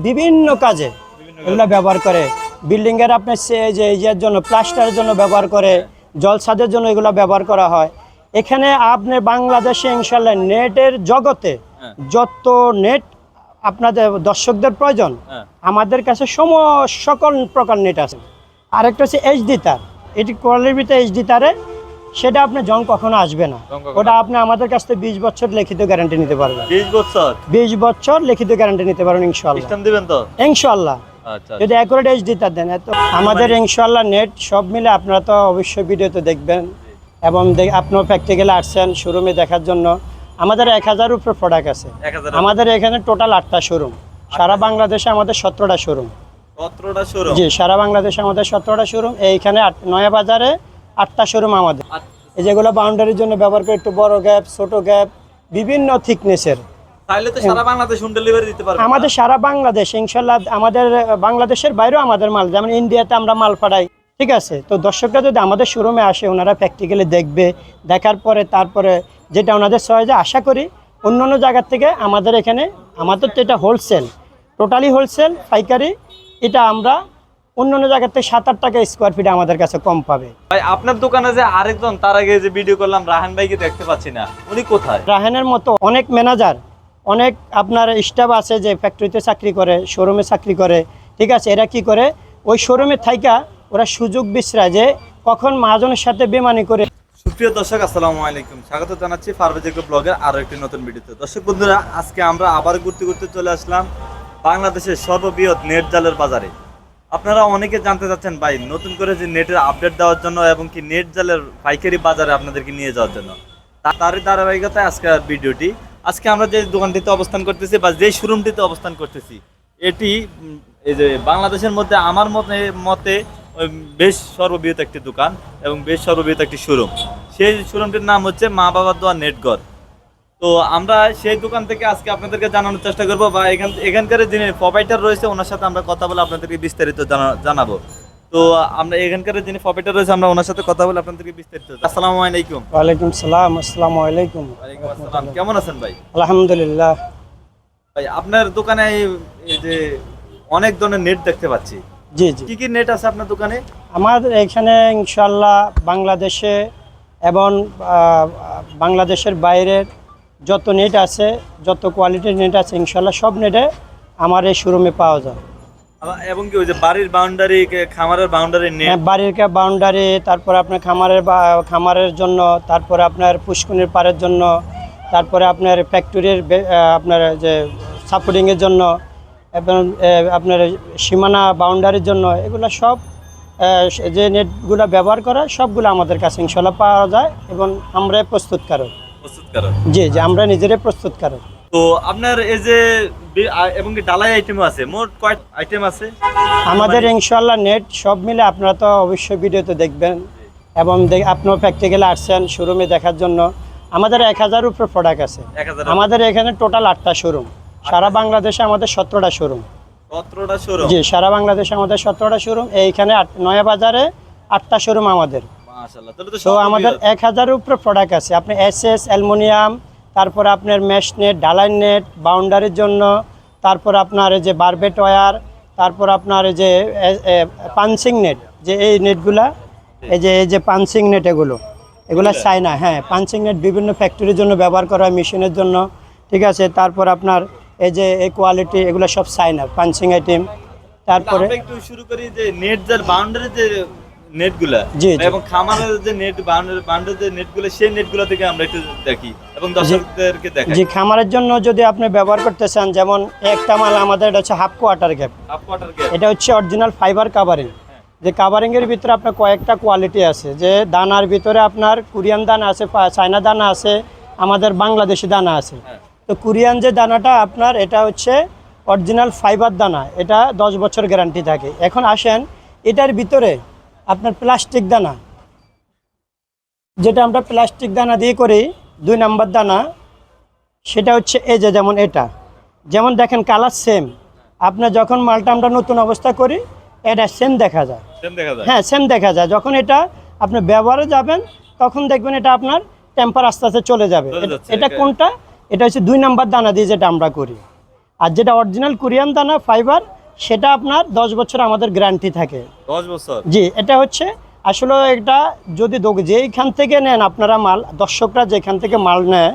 বিভিন্ন কাজে এগুলো ব্যবহার করে বিল্ডিং এর আপনার সে- যে ইয়ের জন্য প্লাস্টারের জন্য ব্যবহার করে জলসাদের জন্য এগুলো ব্যবহার করা হয় এখানে আপনি বাংলাদেশে ইনশাল্লাহ নেটের জগতে হ্যাঁ। যত নেট আপনাদের দর্শকদের প্রয়োজন হ্যাঁ। আমাদের কাছে সম সকল প্রকার নেট আছে আরেকটা হচ্ছে এইচডি তার এটি কোয়ালিটিতে এইচডি তারে সেটা আপনি জং কখনো আসবে না। ওটা আপনি আমাদের কাছ থেকে বিশ বছর লিখিত গ্যারান্টি নিতে পারবেন। বিশ বছর? বিশ বছর লিখিত গ্যারান্টি নিতে পারবেন ইনশাল্লাহ দিবেন তো? ইনশাল্লাহ আচ্ছা যদি অ্যাকুরেট এইচডি তার দেন এত আমাদের ইনশাল্লাহ নেট সব মিলে আপনারা তো অবশ্যই ভিডিওতে দেখবেন। এবং আপনিও প্র্যাকটিক্যালে আসছেন শোরুমে দেখার জন্য আমাদের এক হাজার উপরে প্রোডাক্ট আছে। আমাদের এখানে টোটাল আটটা শোরুম সারা বাংলাদেশে আমাদের সতেরোটা শোরুম জি সারা বাংলাদেশে আমাদের সতেরোটা শোরুম এইখানে নয়া বাজারে আটটা শোরুম আমাদের। এই যেগুলো বাউন্ডারির জন্য ব্যবহার করে একটু বড় গ্যাপ ছোট গ্যাপ বিভিন্ন থিকনেসের তাইলে তো সারা বাংলাদেশ হোম ডেলিভারি দিতে পারবেন আমাদের সারা বাংলাদেশ ইনশাল্লাহ আমাদের বাংলাদেশের বাইরেও আমাদের মাল যেমন ইন্ডিয়াতে আমরা মাল পাঠাই ঠিক আছে? তো দর্শকরা যদি আমাদের শোরুমে আসে ওনারা প্র্যাকটিক্যালি দেখবে দেখার পরে তারপরে যেটা ওনাদের সহজে আশা করি অন্য অন্য জায়গার থেকে আমাদের এখানে আমাদের তো এটা হোলসেল টোটালি হোলসেল পাইকারি এটা আমরা অন্য অন্য জায়গার থেকে সাত আট টাকা স্কোয়ার ফিট আমাদের কাছে কম পাবে। ভাই আপনার দোকানে যে আরেকজন তার আগে যে ভিডিও করলাম রাহান ভাইকে দেখতে পাচ্ছি না। উনি কোথায়? রাহেনের মতো অনেক ম্যানেজার অনেক আপনার স্টাফ আছে যে ফ্যাক্টরিতে চাকরি করে শোরুমে চাকরি করে ঠিক আছে? এরা কি করে? ওই শোরুমে থাইকা ওরা সুযোগ বিশ্রায় যে কখন মহাজনের সাথে বেমানি করে সুপ্রিয় দর্শক আসসালামু আলাইকুম। স্বাগত জানাচ্ছি ফারবেজিক ব্লগের আরও একটি নতুন ভিডিওতে। দর্শক বন্ধুরা আজকে আমরা আবার ঘুরতে ঘুরতে চলে আসলাম বাংলাদেশের সর্ববৃহৎ নেট জালের বাজারে। আপনারা অনেকে জানতে চাচ্ছেন, ভাই, নতুন করে যে নেটের আপডেট দেওয়ার জন্য এবং কি নেট জালের পাইকারি বাজারে আপনাদেরকে নিয়ে যাওয়ার জন্য। তারই ধারাবাহিকতায় আজকে ভিডিওটি। আজকে আমরা যে দোকানটিতে অবস্থান করতেছি বা যে শোরুমটিতে অবস্থান করতেছি, এটি এই যে বাংলাদেশের মধ্যে আমার মতে মতে বেশ সর্ববৃহৎ একটি দোকান এবং বেশ সর্ববৃহৎ একটি শোরুম। সেই শোরুমটির নাম হচ্ছে মা বাবার দোয়া নেটগড় তো আমরা সেই দোকান থেকে আজকে আপনাদেরকে জানানোর চেষ্টা করব বা এখান এখানকার যিনি প্রোভাইডার রয়েছে ওনার সাথে আমরা কথা বলে আপনাদেরকে বিস্তারিত জানা- জানাব। তো আমরা এখানকার যিনি প্রোভাইডার রয়েছে আমরা ওনার সাথে কথা বলে আপনাদেরকে বিস্তারিত আসসালামু আলাইকুম। ওয়ালাইকুম সালাম আসসালামু আলাইকুম। ওয়ালাইকুম আসসালাম। কেমন আছেন ভাই? আলহামদুলিল্লাহ। ভাই আপনার দোকানে এই- এই যে অনেক ধরনের নেট দেখতে পাচ্ছি। জি জি। কি কি নেট আছে আপনার দোকানে? আমাদের এখানে ইনশাল্লাহ বাংলাদেশে এবং বাংলাদেশের বাইরের যত নেট আছে যত কোয়ালিটির নেট আছে ইনশাল্লাহ সব নেটে আমার এই শোরুমে পাওয়া যায়। এবং কি ওই যে বাড়ির বাউন্ডারি খামারের বাউন্ডারি নেট হ্যাঁ, বাড়ির বাউন্ডারি তারপর আপনার খামারের বা খামারের জন্য তারপরে আপনার পুষ্কুনির পাড়ের জন্য তারপরে আপনার ফ্যাক্টরির আপনার যে সাপোর্টিংয়ের জন্য এবং আপনার সীমানা বাউন্ডারির জন্য এগুলো সব যে নেটগুলো ব্যবহার করা সবগুলো আমাদের কাছে ইনশাল্লাহ পাওয়া যায় এবং আমরা প্রস্তুতকারক। প্রস্তুতকারক। জি জি আমরা নিজেরাই প্রস্তুতকারক। তো আপনার এই যে এবং ডালাই আইটেম আছে মোট কয় আইটেম আছে? আমাদের ইনশাল্লাহ নেট সব মিলে আপনারা তো অবশ্যই ভিডিওতে দেখবেন এবং আপনিও প্র্যাকটিক্যালে আসছেন শোরুমে দেখার জন্য। আমাদের এক হাজার উপরে প্রোডাক্ট আছে। আমাদের এখানে টোটাল আটটা শোরুম সারা বাংলাদেশে আমাদের সতেরোটা শোরুম জি সারা বাংলাদেশে আমাদের সতেরোটা শোরুম এইখানে নয়া বাজারে আটটা শোরুম আমাদের। তো আমাদের এক হাজারের উপরে প্রোডাক্ট আছে। আপনি এস এস অ্যালমোনিয়াম তারপরে আপনার মেশ নেট ডালাই নেট বাউন্ডারির জন্য তারপর আপনার এই যে বারবেট ওয়ার তারপর আপনার এই যে পাঞ্চিং নেট যে এই নেটগুলা এই যে এই যে পাঞ্চিং নেট এগুলো এগুলো চাইনা হ্যাঁ পাঞ্চিং নেট বিভিন্ন ফ্যাক্টরির জন্য ব্যবহার করা হয় মেশিনের জন্য ঠিক আছে? তারপর আপনার এই যে এই কোয়ালিটি এগুলো সব চাইনা পাঞ্চিং আইটেম তারপরে একটু শুরু করি যে নেট যার বাউন্ডারি যে নেটগুলা জি। এবং খামারের যে নেট বাউন্ডারি যে নেটগুলো সেই নেটগুলো থেকে আমরা একটু দেখি এবং দর্শকদেরকে দেখাই। জি খামারের জন্য যদি আপনি ব্যবহার করতে চান যেমন একটা মাল আমাদের এটা হচ্ছে half quarter gap half quarter gap এটা হচ্ছে অরিজিনাল ফাইবার কাভারিং যে কাভারিংয়ের ভিতরে আপনার কয়েকটা কোয়ালিটি আছে যে দানার ভিতরে আপনার কোরিয়ান দানা আছে চায়না দানা আছে আমাদের বাংলাদেশি দানা আছে। হ্যাঁ। তো কোরিয়ান যে দানাটা আপনার এটা হচ্ছে অরিজিনাল ফাইবার দানা এটা দশ বছর গ্যারান্টি থাকে। এখন আসেন এটার ভিতরে আপনার প্লাস্টিক দানা। যেটা আমরা প্লাস্টিক দানা দিয়ে করি দুই নাম্বার দানা সেটা হচ্ছে এই যে যেমন এটা। যেমন দেখেন কালার সেম আপনার যখন মালটা আমরা নতুন অবস্থা করি এটা সেম দেখা যায়। হ্যাঁ সেম দেখা যায়। যখন এটা আপনি ব্যবহারে যাবেন তখন দেখবেন এটা আপনার টেম্পার আস্তে আস্তে চলে যাবে। এটা- কোনটা? এটা হচ্ছে দুই নাম্বার দানা দিয়ে যেটা আমরা করি। আর যেটা অরিজিনাল কোরিয়ান দানা ফাইবার সেটা আপনার দশ বছর আমাদের গ্যারান্টি থাকে। দশ বছর? জি এটা হচ্ছে আসলে এটা যদি যেইখান থেকে নেন আপনারা মাল দর্শকরা যেখান থেকে মাল নেয়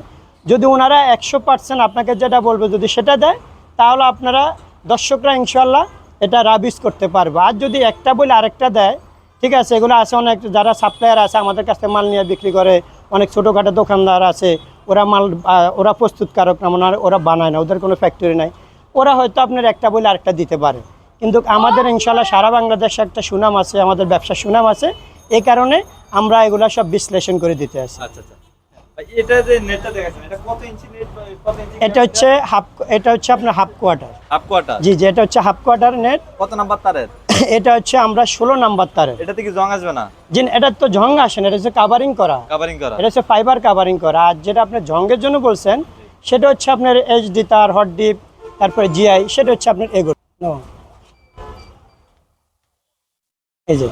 যদি ওনারা একশো পার্সেন্ট আপনাকে যেটা বলবে যদি সেটা দেয় তাহলে আপনারা দর্শকরা ইনশাল্লাহ এটা রাবিস করতে পারবে। আর যদি একটা বলে আরেকটা দেয় ঠিক আছে এগুলো আছে অনেক যারা সাপ্লায়ার আছে আমাদের কাছ থেকে মাল নিয়ে বিক্রি করে অনেক ছোটোখাটো দোকানদার আছে ওরা মাল ওরা প্রস্তুতকারক না মানে ওরা বানায় না ওদের কোনো ফ্যাক্টরি নাই। ওরা হয়তো আপনার একটা বলে আরেকটা দিতে পারে। কিন্তু আমাদের ইনশাল্লাহ সারা বাংলাদেশে একটা সুনাম আছে আমাদের ব্যবসার সুনাম আছে। এই কারণে আমরা এগুলা সব বিশ্লেষণ করে দিতে আসি আচ্ছা আচ্ছা। এটা হচ্ছে হাফ এটা হচ্ছে আপনার হাফ কোয়ার্টার। Half quarter? জি জি এটা হচ্ছে হাফ কোয়ার্টার নেট। কত নাম্বার তারের? এটা হচ্ছে আমরা ষোলো নাম্বার তারের। এটাতে কি জং আসবে না? জি এটা তো আসে না এটা হচ্ছে কাভারিং করা। কাভারিং করা। এটা হচ্ছে ফাইবার কাভারিং করা। আর যেটা আপনার জঙ্গের জন্য বলছেন সেটা হচ্ছে আপনার এইচডি তার হট ডিপ তারপরে জিআই সেটা হচ্ছে আপনার এগুলো নো। এই যে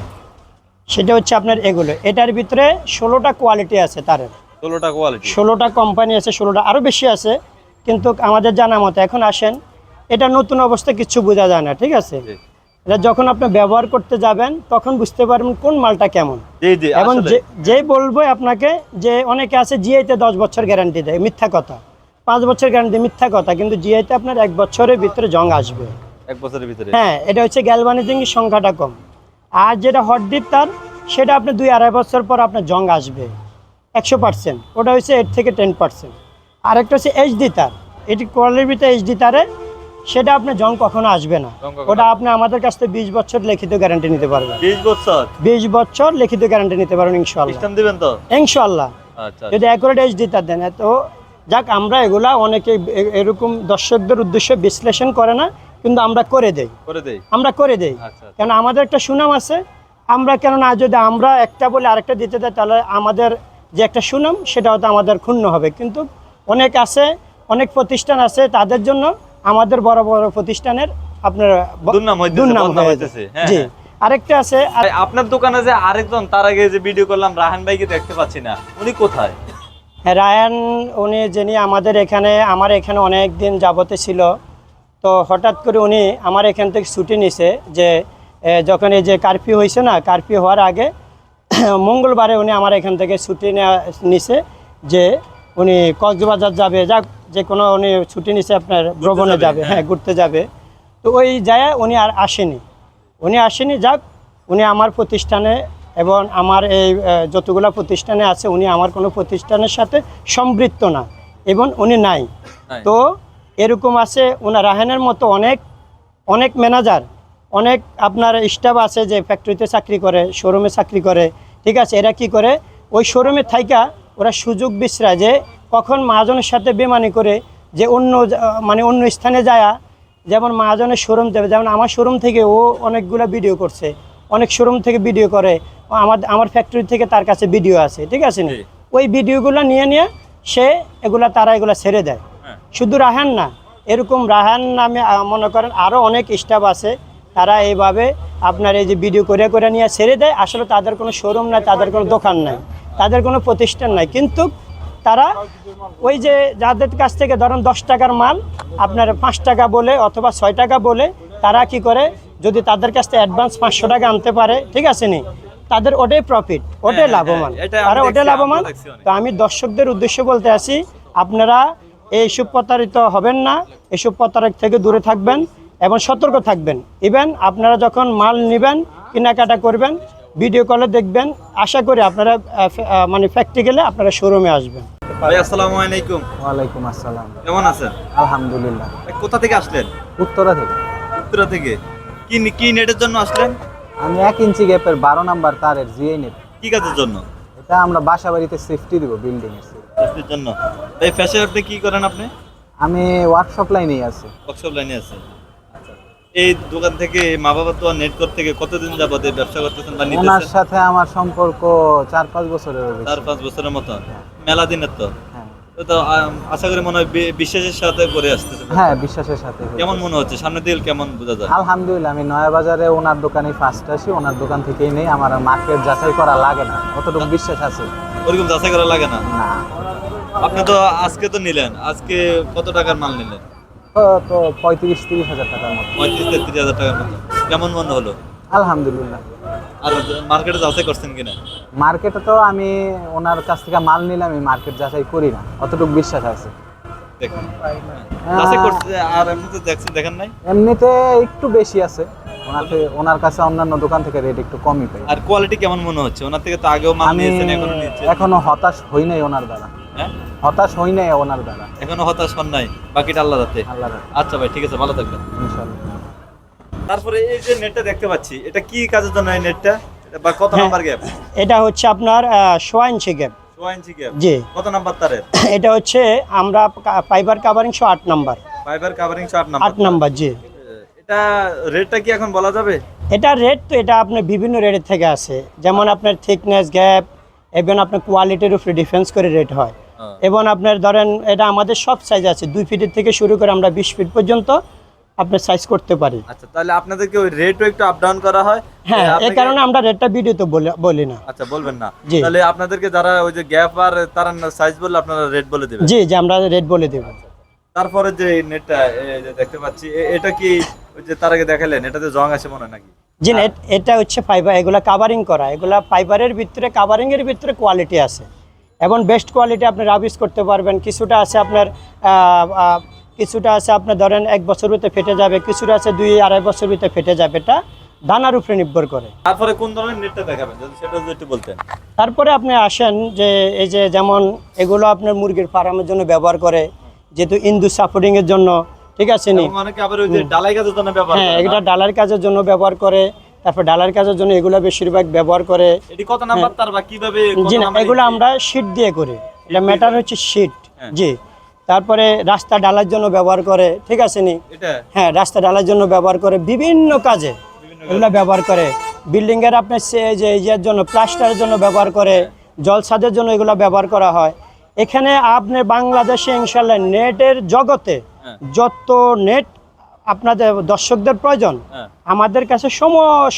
সেটা হচ্ছে আপনার এগুলো। এটার ভিতরে ষোলোটা কোয়ালিটি আছে তারের। ষোলোটা কোয়ালিটি ষোলোটা কোম্পানি আছে ষোলোটা আরও বেশি আছে কিন্তু আমাদের জানা মতো এখন আসেন এটা নতুন অবস্থা কিছু বোঝা যায় না ঠিক আছে? এটা যখন আপনি ব্যবহার করতে যাবেন তখন বুঝতে পারবেন কোন মালটা কেমন। এবং যে যেই বলব আপনাকে যে অনেকে আছে জিআইতে দশ বছর গ্যারান্টি দেয় মিথ্যা কথা। পাঁচ বছর গ্যারান্টি মিথ্যা কথা কিন্তু জিআইতে আপনার এক বছরের ভিতরে জং আসবে। এক বছরের ভিতরে? হ্যাঁ এটা হচ্ছে গ্যালভানিজিং সংখ্যাটা কম। আর যেটা হট ডিপ তার সেটা আপনি দুই আড়াই বছর পর আপনার জং আসবে। একশো পার্সেন্ট ওটা হচ্ছে এইট থেকে টেন পার্সেন্ট আরেকটা হচ্ছে এইচডি তার। এটি কোয়ালিটির ভিতরে এইচডি তারে সেটা আপনার জং কখনো আসবে না। ওটা আপনি আমাদের কাছ থেকে বিশ বছর লিখিত গ্যারান্টি নিতে পারবেন। বিশ বছর? বিশ বছর লিখিত গ্যারান্টি নিতে পারবেন ইনশাল্লাহ দিবেন তো? ইনশাল্লাহ আচ্ছা যদি অ্যাকুরেট এইচডি তার দেন তো যাক আমরা এগুলা অনেকে এরকম দর্শকদের উদ্দেশ্যে বিশ্লেষণ করে না কিন্তু আমরা করে দেই। করে দেই? আমরা করে দেই। আচ্ছা কারণ আমাদের একটা সুনাম আছে। আমরা কেননা যদি আমরা একটা বলে আরেকটা দিতে দেয় তাহলে আমাদের যে একটা সুনাম সেটা হয়তো আমাদের ক্ষুণ্ণ হবে। কিন্তু অনেক আছে অনেক প্রতিষ্ঠান আছে তাদের জন্য আমাদের বড় বড় প্রতিষ্ঠানের আপনার দুর্নাম হয়ে জি। হ্যাঁ। আরেকটা আছে আপনার দোকানে যে আরেকজন তার আগে যে ভিডিও করলাম রাহান ভাইকে দেখতে পাচ্ছি না। উনি কোথায়? রায়ান উনি যিনি আমাদের এখানে আমার এখানে অনেক দিন যাবতে ছিল। তো হঠাৎ করে উনি আমার এখান থেকে ছুটি নিছে যে যখন এই যে কারফিউ হয়েছে না কারফিউ হওয়ার আগে মঙ্গলবারে উনি আমার এখান থেকে ছুটি নেওয়া নিছে যে উনি কক্সবাজার যাবে। যাক যে কোনো উনি ছুটি নিছে আপনার ভ্রমণে যাবে, হ্যাঁ। হ্যাঁ ঘুরতে যাবে। তো ওই যায় উনি আর আসেনি। উনি আসেনি যাক উনি আমার প্রতিষ্ঠানে এবং আমার এই যতগুলো প্রতিষ্ঠানে আছে উনি আমার কোনো প্রতিষ্ঠানের সাথে সম্পৃক্ত না এবং উনি নাই। তো এরকম আছে ওনার রাহানের মতো অনেক অনেক ম্যানেজার অনেক আপনার স্টাফ আছে যে ফ্যাক্টরিতে চাকরি করে শোরুমে চাকরি করে ঠিক আছে? এরা কি করে? ওই শোরুমে থাইকা ওরা সুযোগ বিশ্রায় যে কখন মহাজনের সাথে বেমানি করে যে অন্য মানে অন্য স্থানে যায় যেমন মহাজনের শোরুম যাবে যেমন আমার শোরুম থেকে ও অনেকগুলো ভিডিও করছে। অনেক শোরুম থেকে ভিডিও করে। আমার আমার ফ্যাক্টরি থেকে তার কাছে ভিডিও আছে ঠিক আছে না? ওই ভিডিওগুলো নিয়ে নিয়ে সে এগুলা তারা এগুলা ছেড়ে দেয়। হ্যাঁ। শুধু রাহান না এরকম রাহান নামে মনে করেন আরও অনেক স্টাফ আছে তারা এইভাবে আপনার এই যে ভিডিও করে করে নিয়ে ছেড়ে দেয়। আসলে তাদের কোনো শোরুম নাই তাদের কোনো দোকান নাই তাদের কোনো প্রতিষ্ঠান নাই। কিন্তু তারা ওই যে যাদের কাছ থেকে ধরেন দশ টাকার মাল আপনার পাঁচ টাকা বলে অথবা ছয় টাকা বলে তারা কি করে যদি তাদের কাছ থেকে অ্যাডভান্স পাঁচশো টাকা আনতে পারে ঠিক আছে নি? তাদের ওটাই প্রফিট ওটাই হ্যাঁ, লাভবান। হ্যাঁ, আমি তারা ওটাই লাভবান। তো আমি দর্শকদের উদ্দেশ্যে বলতে আসি আপনারা এইসব প্রতারিত হবেন না এসব প্রতারক থেকে দূরে থাকবেন এবং সতর্ক থাকবেন। ইভেন আপনারা যখন মাল নেবেন কেনাকাটা করবেন ভিডিও কলে দেখবেন আশা করি আপনারা মানে প্র্যাকটিক্যালে আপনারা শোরুমে আসবেন। আসসালামু আলাইকুম। ওয়ালাইকুম আসসালাম। কেমন আছেন? আলহামদুলিল্লাহ। কোথা থেকে আসলেন? উত্তরা থেকে। উত্তরা থেকে। কি কি নেটের জন্য আসলেন? আমি এক ইঞ্চি গ্যাপের বারো নাম্বার তারের জিআই নেট। কি কাজের জন্য? এটা আমরা বাসা বাড়িতে সেফটি দিব বিল্ডিং এর জন্য। এই ফ্যাশন আপনি কি করেন আপনি? আমি ওয়ার্কশপ লাইনেই আছি। ওয়ার্কশপ লাইনে আচ্ছা এই দোকান থেকে মা বাবা তো নেটওয়ার্ক থেকে কতদিন যাবত এই ব্যবসা করতেছেন বা ওনার নিতেছেন? সাথে আমার সম্পর্ক চার পাঁচ বছরের চার পাঁচ বছরের মতো। মেলা দিনের তো। তো আশা করি মনে হয় বিশ্বাসের সাথে করে আসতেছে। হ্যাঁ বিশ্বাসের সাথে কেমন মনে হচ্ছে? সামনে দিকে কেমন বোঝা যায়? আলহামদুলিল্লাহ আমি নয়া বাজারে ওনার দোকানে ফার্স্ট আসি ওনার দোকান থেকেই নেই আমার মার্কেট যাচাই করা লাগে না অতটুকু বিশ্বাস আছে। ওরকম যাচাই করা লাগে না? না। আপনি তো আজকে তো নিলেন আজকে কত টাকার মাল নিলেন? তো তো পঁয়ত্রিশ তিরিশ হাজার টাকার মতো। পঁয়ত্রিশ তেত্রিশ হাজার টাকার মতো। কেমন মনে হলো? আলহামদুলিল্লাহ। আর মার্কেটে যাচাই করছেন কিনা? মার্কেটে তো আমি ওনার কাছ থেকে মাল নিলে আমি মার্কেট যাচাই করি না। অতটুকু বিশ্বাস আছে। দেখুন। আর এমনিতে দেখছেন দেখেন নাই? এমনিতে একটু বেশি আছে। ওনার কাছে অন্যান্য দোকান থেকে রেট একটু কমই পাই। আর কোয়ালিটি কেমন মনে হচ্ছে? ওনার থেকে তো আগেও মাল নিয়েছেন এখনও হতাশ হই নাই ওনার দ্বারা। হ্যাঁ? হতাশ হই নাই ওনার দ্বারা। এখনও হতাশ হন নাই? বাকিটা আল্লাহ রাতে আল্লাহ আচ্ছা ভাই ঠিক আছে ভালো থাকবেন। তারপরে এই যে নেটটা দেখতে পাচ্ছি এটা কি কাজের জন্য এই নেটটা? বা কত হ্যাঁ। Number gap? এটা হচ্ছে আপনার সোয়া ইঞ্চি গ্যাপ। সোয়া ইঞ্চি গ্যাপ। জি। কত নাম্বার তারের? এটা হচ্ছে আমরা ফাইবার কাভারিং শো আট নাম্বার। ফাইবার কাভারিং শট নাম্বার আট নাম্বার জি। এটা রেটটা কি এখন বলা যাবে? এটা রেট তো এটা আপনার বিভিন্ন রেটের থেকে আছে যেমন আপনার থিকনেস গ্যাপ এবং আপনার কোয়ালিটির উপরে ডিফেন্স করে রেট হয়। হ্যাঁ। এবং আপনার ধরেন এটা আমাদের সব সাইজ আছে। দুই ফিটের থেকে শুরু করে আমরা বিশ ফিট পর্যন্ত আপনার সাইজ করতে পারি। আচ্ছা তাহলে আপনাদেরকে ওই রেটও একটু আপ ডাউন করা হয়। হ্যাঁ এই কারণে আমরা রেটটা ভিডিওতে বলি- বলি না। আচ্ছা বলবেন না। তাহলে আপনাদেরকে যারা ওই যে গ্যাপ আর তারা সাইজ বললে আপনারা রেট বলে দেবেন। জি যে আমরা রেট বলে দেবো। তারপরে যে নেটটা দেখতে পাচ্ছি এটা কি ওই যে তার আগে দেখালেন? এটাতে জং আছে মনে নাকি? জি না এটা হচ্ছে ফাইবার এগুলা কাভারিং করা। এগুলা ফাইবারের ভিতরে কাভারিং এর ভিতরে কোয়ালিটি আছে। এবং বেস্ট কোয়ালিটি আপনি রাবিস করতে পারবেন। কিছুটা আছে আপনার কিছুটা আছে আপনার ধরেন এক বছর ভিতরে ফেটে যাবে কিছুটা আছে দুই আড়াই বছর ভিতরে ফেটে যাবে এটা দানার উপরে নির্ভর করে। তারপরে কোন ধরনের নেটটা দেখাবেন? যদি সেটা যদি একটু বলতেন। তারপরে আপনি আসেন যে এই যে যেমন এগুলো আপনার মুরগির ফার্মের জন্য ব্যবহার করে যেহেতু ইন্দু সাপোর্টিং এর জন্য ঠিক আছে নি? অনেকে আবার ওই যে ডালাই কাজের জন্য ব্যবহার হ্যাঁ এটা ডালার কাজের জন্য ব্যবহার করে তারপর ডালার কাজের জন্য এগুলো বেশিরভাগ ব্যবহার করে। এটি কত নাম্বার তার বা কীভাবে জি না এগুলো আমরা শীট দিয়ে করি। এটা ম্যাটার হচ্ছে শীট হ্যাঁ। জি। তারপরে রাস্তা ডালার জন্য ব্যবহার করে ঠিক আছে নি? হ্যাঁ রাস্তা ডালার জন্য ব্যবহার করে বিভিন্ন কাজে এগুলো ব্যবহার করে। বিল্ডিংয়ের এর আপনার সে- যে ইয়ের জন্য প্লাস্টারের জন্য ব্যবহার করে জলসাদের জন্য এগুলো ব্যবহার করা হয়। এখানে আপনি বাংলাদেশে ইনশাল্লাহ নেটের জগতে হ্যাঁ। যত নেট আপনাদের দর্শকদের প্রয়োজন হ্যাঁ। আমাদের কাছে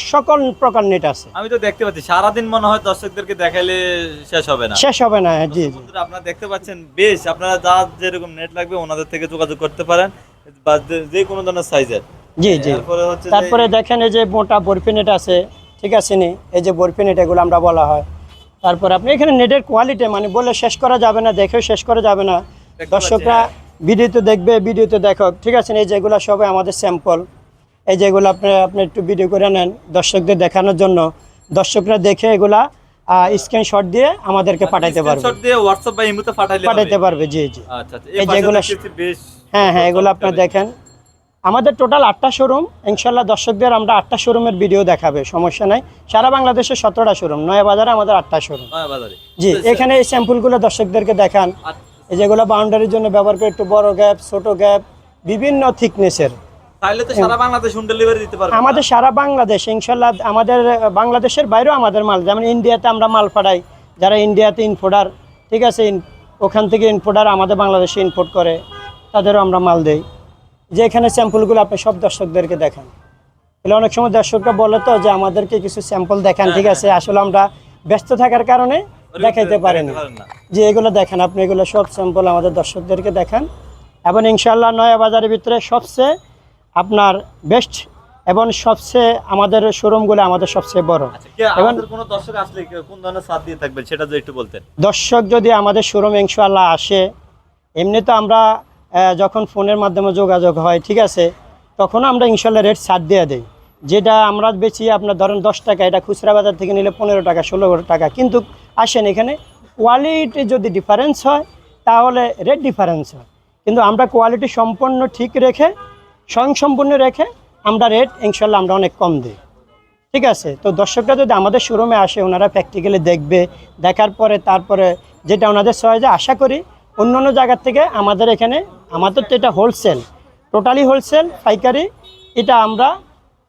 সকল প্রকার নেট আছে। আমি তো দেখতে পাচ্ছি সারাদিন মনে হয় দর্শকদেরকে দেখাইলে শেষ হবে না। শেষ হবে না জি জি। আপনারা দেখতে পাচ্ছেন বেশ আপনারা যা যেরকম নেট লাগবে ওনাদের থেকে যোগাযোগ করতে পারেন বা যে- কোনো ধরনের সাইজের জি জি। তারপরে দেখেন এই যে মোটা বরফি নেট আছে ঠিক আছে নি? এই যে বরফি নেট এগুলো আমরা বলা হয়। তারপর আপনি এখানে নেটের কোয়ালিটি মানে বলে শেষ করা যাবে না দেখেও শেষ করা যাবে না। দর্শকরা ভিডিওতে দেখবে ভিডিওতে দেখো। ঠিক আছে এই যেগুলো সবাই আমাদের স্যাম্পল এই যেগুলো আপনি আপনি একটু ভিডিও করে নেন দর্শকদের দেখানোর জন্য। দর্শকরা দেখে এগুলা স্ক্রিনশট দিয়ে আমাদেরকে পাঠাইতে পারবে। স্ক্রিনশট দিয়ে বা ইমোতে পাঠাইলে পাঠাইতে পারবে জি জি। আচ্ছা আচ্ছা। এই যেগুলো হ্যাঁ হ্যাঁ এগুলো আপনি দেখেন। আমাদের টোটাল আটটা শোরুম ইনশাল্লাহ দর্শকদের আমরা আটটা শোরুমের ভিডিও দেখাবে সমস্যা নাই। সারা বাংলাদেশে সতেরোটা শোরুম নয়া বাজারে আমাদের আটটা শোরুম জি এখানে এই স্যাম্পলগুলো দর্শকদেরকে দেখান। আর এই যেগুলো বাউন্ডারির জন্য ব্যবহার করে একটু বড় গ্যাপ ছোট গ্যাপ বিভিন্ন থিকনেসের তো সারা বাংলাদেশ হোম ডেলিভারি দিতে পারবেন আমাদের সারা বাংলাদেশ ইনশাল্লাহ আমাদের বাংলাদেশের বাইরেও আমাদের মাল যেমন ইন্ডিয়াতে আমরা মাল পাঠাই যারা ইন্ডিয়াতে ইনপোর্টার ঠিক আছে ওখান থেকে ইনপোর্টার আমাদের বাংলাদেশে ইনপোর্ট করে তাদেরও আমরা মাল দেই। যে এখানে স্যাম্পলগুলো আপনি সব দর্শকদেরকে দেখান। তাহলে অনেক সময় দর্শকরা বলে তো যে আমাদেরকে কিছু স্যাম্পল দেখান ঠিক আছে আসলে আমরা ব্যস্ত থাকার কারণে দেখাইতে পারেন। যে এগুলো দেখেন আপনি এগুলো সব স্যাম্পল আমাদের দর্শকদেরকে দেখান। এবং ইনশাল্লাহ নয়া বাজারের ভিতরে সবচেয়ে আপনার বেস্ট এবং সবচেয়ে আমাদের শোরুমগুলো আমাদের সবচেয়ে বড়। আচ্ছা কে আমাদের কোনো দর্শক আসলে কোন ধরনের সাথ দিয়ে থাকবেন সেটা যদি একটু বলতেন। দর্শক যদি আমাদের শোরুম ইনশাল্লাহ আসে এমনি তো আমরা যখন ফোনের মাধ্যমে যোগাযোগ হয় ঠিক আছে তখন আমরা ইনশাল্লাহ রেট ছাড় দিয়ে দিই। যেটা আমরা বেচি আপনার ধরেন দশ টাকা, এটা খুচরা বাজার থেকে নিলে পনেরো টাকা, ষোলো টাকা। কিন্তু আসেন এখানে কোয়ালিটি যদি ডিফারেন্স হয়, তাহলে রেট ডিফারেন্স হয়। কিন্তু আমরা কোয়ালিটি সম্পন্ন ঠিক রেখে, স্বয়ংসম্পূর্ণ রেখে আমরা রেট ইনশাল্লাহ আমরা অনেক কম দিই। ঠিক আছে? তো দর্শকরা যদি আমাদের শোরুমে আসে, ওনারা প্র্যাকটিক্যালি দেখবে, দেখার পরে তারপরে যেটা ওনাদের সহজে আশা করি অন্য অন্য জায়গার থেকে আমাদের এখানে, আমাদের তো এটা হোলসেল টোটালি হোলসেল পাইকারি, এটা আমরা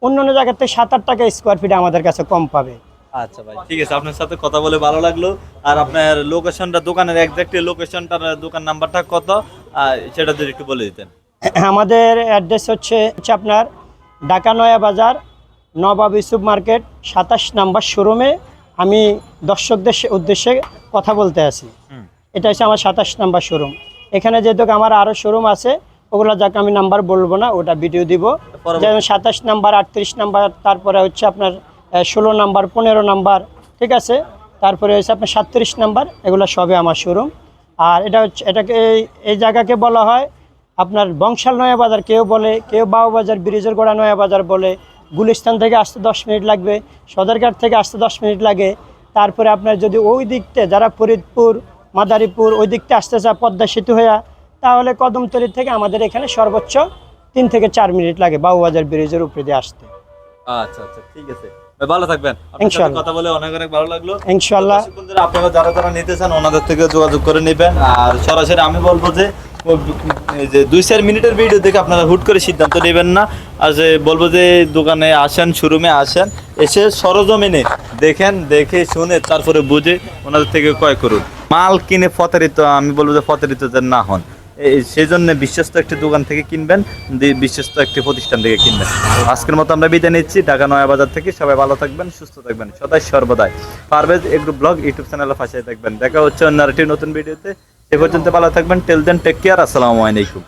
অন্য অন্য জায়গার থেকে সাত আট টাকা স্কোয়ার ফিট আমাদের কাছে কম পাবে। আচ্ছা ভাই ঠিক আছে আপনার সাথে কথা বলে ভালো লাগল। আর আপনার লোকেশনটা দোকানের একজাক্টলি লোকেশনটার দোকান নাম্বারটা কত? সেটা যদি একটু বলে দিতেন। আমাদের অ্যাড্রেস হচ্ছে হচ্ছে আপনার ঢাকা নয়া বাজার নবাব ইউসুফ মার্কেট সাতাশ নাম্বার শোরুমে আমি দর্শকদের উদ্দেশ্যে কথা বলতে আছি। এটা হচ্ছে আমার সাতাশ নাম্বার শোরুম এখানে যেহেতু আমার আরও শোরুম আছে ওগুলো যাকে আমি নাম্বার বলব না ওটা ভিডিও দিব। যেমন সাতাশ নাম্বার আটত্রিশ নাম্বার তারপরে হচ্ছে আপনার ষোলো নাম্বার পনেরো নাম্বার ঠিক আছে? তারপরে হচ্ছে আপনার সাতত্রিশ নাম্বার এগুলো সবে আমার শোরুম আর এটা হচ্ছে এটাকে এই- এই জায়গাকে বলা হয় আপনার বংশাল নয়া বাজার কেউ বলে কেউ বাবুবাজার ব্রিজের গোড়া নয়া বাজার বলে। গুলিস্তান থেকে আসতে দশ মিনিট লাগবে সদরঘাট থেকে আসতে দশ মিনিট লাগে। তারপরে আপনার যদি ওই দিকতে যারা ফরিদপুর মাদারীপুর ওই দিকতে আসতে চায় পদ্মা সেতু হয়ে তাহলে কদমতলি থেকে আমাদের এখানে সর্বোচ্চ তিন থেকে চার মিনিট লাগে বাবুবাজার ব্রিজের উপরে দিয়ে আসতে। আচ্ছা আচ্ছা ঠিক আছে। ভালো থাকবেন। ইনশাআল্লাহ। কথা বলে অনেক অনেক ভালো লাগল। আপনারা যারা যারা নিতে চান ওনাদের থেকে যোগাযোগ করে নেবেন। আর সরাসরি আমি বলব যে যে দুই চার মিনিটের ভিডিও দেখে আপনারা হুট করে সিদ্ধান্ত নেবেন না। আর যে বলব যে দোকানে আসেন শোরুমে আসেন এসে সরজমিনে দেখেন দেখে শুনে তারপরে বুঝে ওনাদের থেকে ক্রয় করুন। মাল কিনে ফতারিত আমি বলব যে ফতারিত যেন না হন। সেই জন্য বিশ্বস্ত একটি দোকান থেকে কিনবেন বিশ্বস্ত একটি প্রতিষ্ঠান থেকে কিনবেন। আজকের মতো আমরা বিদায় নিচ্ছি, ঢাকা নয়া বাজার থেকে। সবাই ভালো থাকবেন, সুস্থ থাকবেন, সদাই সর্বদাই। পারভেজ এগ্রু ব্লগ ইউটিউব চ্যানেলে ফাঁসাই থাকবেন। দেখা হচ্ছে অন্য একটি নতুন ভিডিওতে সে পর্যন্ত ভালো থাকবেন টেল দেন টেক কেয়ার আসসালামু আলাইকুম।